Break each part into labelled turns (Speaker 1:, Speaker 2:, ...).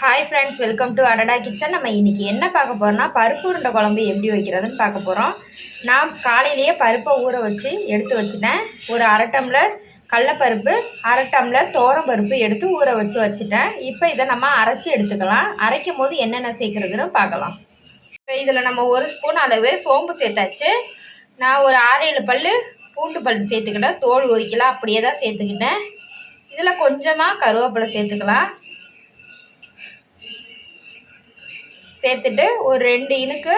Speaker 1: Hi friends welcome to அடடா kitchen நம்ம இன்றைக்கி என்ன பார்க்க போகிறோம்னா பருப்பு உருண்டை குழம்பு எப்படி வைக்கிறதுன்னு பார்க்க போகிறோம் நான் காலையிலேயே பருப்பை ஊற வச்சு எடுத்து வச்சுட்டேன். ஒரு அரை டம்ளர் கடலப்பருப்பு அரை டம்ளர் தோரம் பருப்பு எடுத்து ஊற வச்சு வச்சுட்டேன். இப்போ இதை நம்ம அரைச்சி எடுத்துக்கலாம். அரைக்கும் போது என்னென்ன சேர்க்குறதுன்னு பார்க்கலாம். இப்போ இதில் நம்ம ஒரு ஸ்பூன் அளவு சோம்பு சேர்த்தாச்சு. நான் ஒரு ஆறு ஏழு பல் பூண்டு பல் சேர்த்துக்கிட்டேன். தோல் ஒரு கிலோ அப்படியே தான் சேர்த்துக்கிட்டேன். இதில் கொஞ்சமாக கருவேப்பிலை சேர்த்துக்கலாம். சேர்த்துட்டு ஒரு ரெண்டு இனுக்கு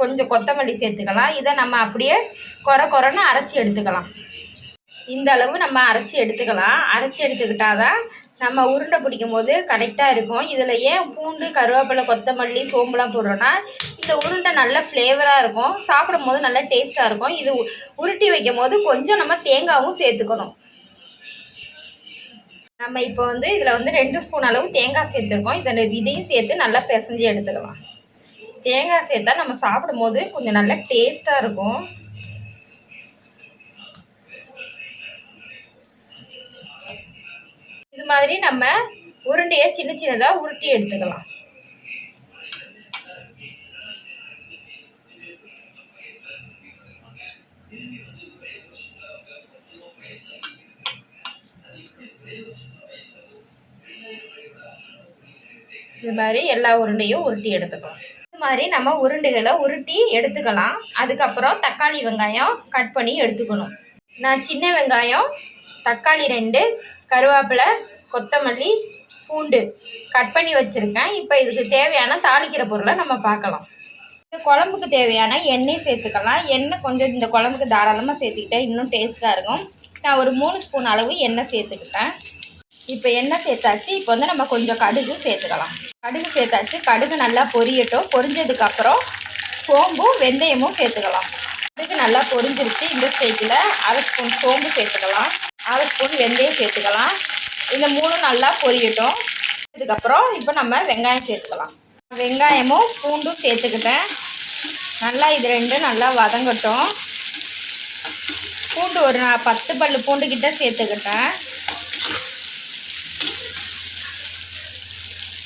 Speaker 1: கொஞ்சம் கொத்தமல்லி சேர்த்துக்கலாம். இதை நம்ம அப்படியே குறை குறைன்னு அரைச்சி எடுத்துக்கலாம். இந்த அளவு நம்ம அரைச்சி எடுத்துக்கலாம். அரைச்சி எடுத்துக்கிட்டால் தான் நம்ம உருண்டை பிடிக்கும் போது கரெக்டாக இருக்கும். இதில் ஏன் பூண்டு கருவேப்பிலை கொத்தமல்லி சோம்புலாம் போடுறோன்னா இந்த உருண்டை நல்ல ஃப்ளேவராக இருக்கும். சாப்பிடும் போது நல்ல டேஸ்ட்டாக இருக்கும். இது உருட்டி வைக்கும் போது கொஞ்சம் நம்ம தேங்காவும் சேர்த்துக்கணும். நம்ம இப்போ வந்து இதில் வந்து ரெண்டு ஸ்பூன் அளவு தேங்காய் சேர்த்துருக்கோம். இதை இதையும் சேர்த்து நல்லா பிசைஞ்சு எடுத்துக்கலாம். தேங்காய் சேர்த்தா நம்ம சாப்பிடும் போது கொஞ்சம் நல்லா டேஸ்ட்டாக இருக்கும். இது மாதிரி நம்ம உருண்டையை சின்ன சின்னதாக உருட்டி எடுத்துக்கலாம். இது மாதிரி எல்லா உருண்டையும் உருட்டி எடுத்துக்கலாம். இது மாதிரி நம்ம உருண்டைகளை உருட்டி எடுத்துக்கலாம். அதுக்கப்புறம் தக்காளி வெங்காயம் கட் பண்ணி எடுத்துக்கணும். நான் சின்ன வெங்காயம் தக்காளி ரெண்டு கருவேப்பிலை கொத்தமல்லி பூண்டு கட் பண்ணி வச்சுருக்கேன். இப்போ இதுக்கு தேவையான தாளிக்கிற பொருளை நம்ம பார்க்கலாம். இந்த குழம்புக்கு தேவையான எண்ணெய் சேர்த்துக்கலாம். எண்ணெய் கொஞ்சம் இந்த குழம்புக்கு தாராளமாக சேர்த்துக்கிட்டேன் இன்னும் டேஸ்ட்டாக இருக்கும். நான் ஒரு மூணு ஸ்பூன் அளவு எண்ணெய் சேர்த்துக்கிட்டேன். இப்போ எண்ணெய் சேர்த்தாச்சு. இப்போ வந்து நம்ம கொஞ்சம் கடுகு சேர்த்துக்கலாம். கடுகு சேர்த்தாச்சு. கடுகு நல்லா பொரியட்டும். பொரிஞ்சதுக்கப்புறம் சோம்பும் வெந்தயமும் சேர்த்துக்கலாம். கடுகு நல்லா பொரிஞ்சிருச்சு. இந்த ஸ்டேஜில் அரை ஸ்பூன் சோம்பு சேர்த்துக்கலாம். அரை ஸ்பூன் வெந்தயம் சேர்த்துக்கலாம். இந்த மூணும் நல்லா பொரியட்டும். இதுக்கப்புறம் இப்போ நம்ம வெங்காயம் சேர்த்துக்கலாம். வெங்காயமும் பூண்டும் சேர்த்துக்கிட்டேன். நல்லா இது ரெண்டும் நல்லா வதங்கட்டும். பூண்டு ஒரு நான் பத்து பல் பூண்டு கிட்ட சேர்த்துக்கிட்டேன்.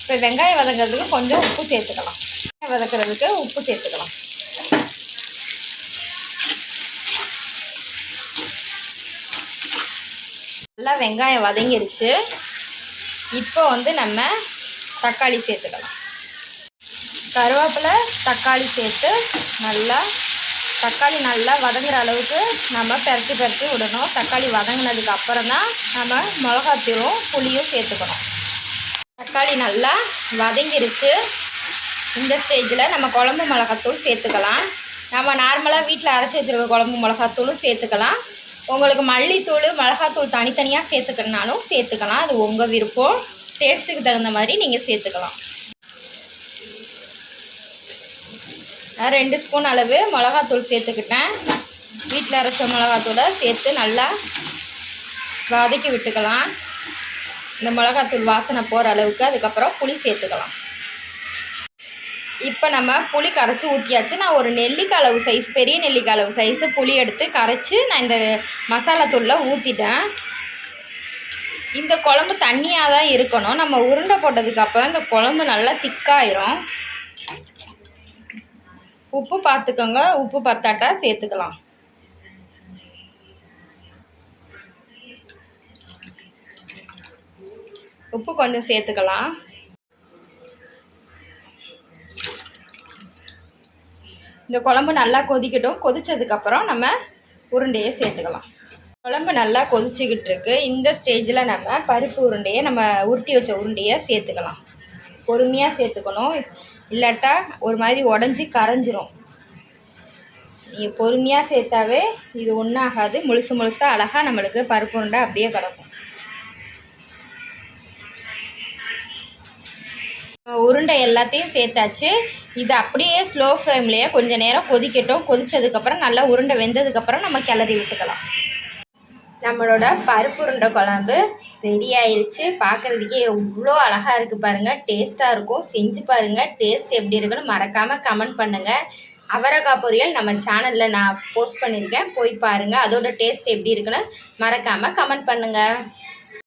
Speaker 1: இப்போ வெங்காயம் வதங்கிறதுக்கு கொஞ்சம் உப்பு சேர்த்துக்கலாம். வெங்காயம் வதக்கிறதுக்கு உப்பு சேர்த்துக்கலாம். நல்லா வெங்காயம் வதங்கிருச்சு. இப்போ வந்து நம்ம தக்காளி சேர்த்துக்கலாம். கருவேப்பிலை தக்காளி சேர்த்து நல்லா தக்காளி நல்லா வதங்குற அளவுக்கு நம்ம பெருத்து பெருத்து விடணும். தக்காளி வதங்கினதுக்கு அப்புறம் தான் நம்ம மிளகாத்தூளும் புளியும் சேர்த்துக்கணும். தக்காளி நல்லா வதங்கிருச்சு. இந்த ஸ்டேஜில் நம்ம குழம்பு மிளகாத்தூள் சேர்த்துக்கலாம். நம்ம நார்மலாக வீட்டில் அரைச்சி வச்சுருக்க குழம்பு மிளகாத்தூளும் சேர்த்துக்கலாம். உங்களுக்கு மல்லித்தூள் மிளகாத்தூள் தனித்தனியாக சேர்த்துக்கிறனாலும் சேர்த்துக்கலாம். அது உங்கள் விருப்பம். டேஸ்ட்டுக்கு தகுந்த மாதிரி நீங்கள் சேர்த்துக்கலாம். நான் ரெண்டு ஸ்பூன் அளவு மிளகாத்தூள் சேர்த்துக்கிட்டேன். வீட்டில் அரைச்ச மிளகாத்தூளை சேர்த்து நல்லா வதக்கி விட்டுக்கலாம். இந்த மிளகாத்தூள் வாசனை போகிற அளவுக்கு அதுக்கப்புறம் புளி சேர்த்துக்கலாம். இப்போ நம்ம புளி கரைச்சி ஊற்றியாச்சு நான் ஒரு நெல்லிக்காய் அளவு சைஸ் பெரிய நெல்லிக்காய் அளவு சைஸு புளி எடுத்து கரைச்சி நான் இந்த மசாலா தூளில் ஊற்றிட்டேன் இந்த குழம்பு தண்ணியாக தான் இருக்கணும். நம்ம உருண்டை போட்டதுக்கப்புறம் இந்த குழம்பு நல்லா திக்காயிரும். உப்பு பார்த்துக்கோங்க உப்பு பத்தாட்டா சேர்த்துக்கலாம். உப்பு கொஞ்சம் சேர்த்துக்கலாம். இந்த குழம்பு நல்லா கொதிக்கட்டும். கொதித்ததுக்கப்புறம் நம்ம உருண்டையை சேர்த்துக்கலாம். குழம்பு நல்லா கொதிச்சுக்கிட்டு இருக்கு இந்த ஸ்டேஜில் நம்ம பருப்பு உருண்டையை நம்ம உருட்டி வச்ச உருண்டையை சேர்த்துக்கலாம். பொறுமையாக சேர்த்துக்கணும். இல்லாட்டா ஒரு மாதிரி உடஞ்சி கரைஞ்சிரும். நீங்கள் பொறுமையாக சேர்த்தாவே இது ஒன்றாகாது முழுசு முழுசாக அழகாக நம்மளுக்கு பருப்பு உருண்டை அப்படியே கிடக்கும். உருண்டை எல்லாத்தையும் சேர்த்தாச்சு. இது அப்படியே ஸ்லோ ஃப்ளேம்லேயே கொஞ்சம் நேரம் கொதிக்கட்டும். கொதித்ததுக்கப்புறம் நல்லா உருண்டை வெந்ததுக்கப்புறம் நம்ம கிளறி விட்டுக்கலாம். நம்மளோட பருப்பு உருண்டை குழம்பு ரெடி ஆயிடுச்சு பார்க்குறதுக்கே எவ்வளோ அழகாக இருக்குது பாருங்கள் டேஸ்ட்டாக இருக்கும். செஞ்சு பாருங்கள் டேஸ்ட் எப்படி இருக்குன்னு மறக்காமல் கமெண்ட் பண்ணுங்கள் அவரக்காய் பொரியல் நம்ம சேனலில் நான் போஸ்ட் பண்ணியிருக்கேன். போய் பாருங்கள் அதோட டேஸ்ட் எப்படி இருக்குன்னு மறக்காமல் கமெண்ட் பண்ணுங்கள்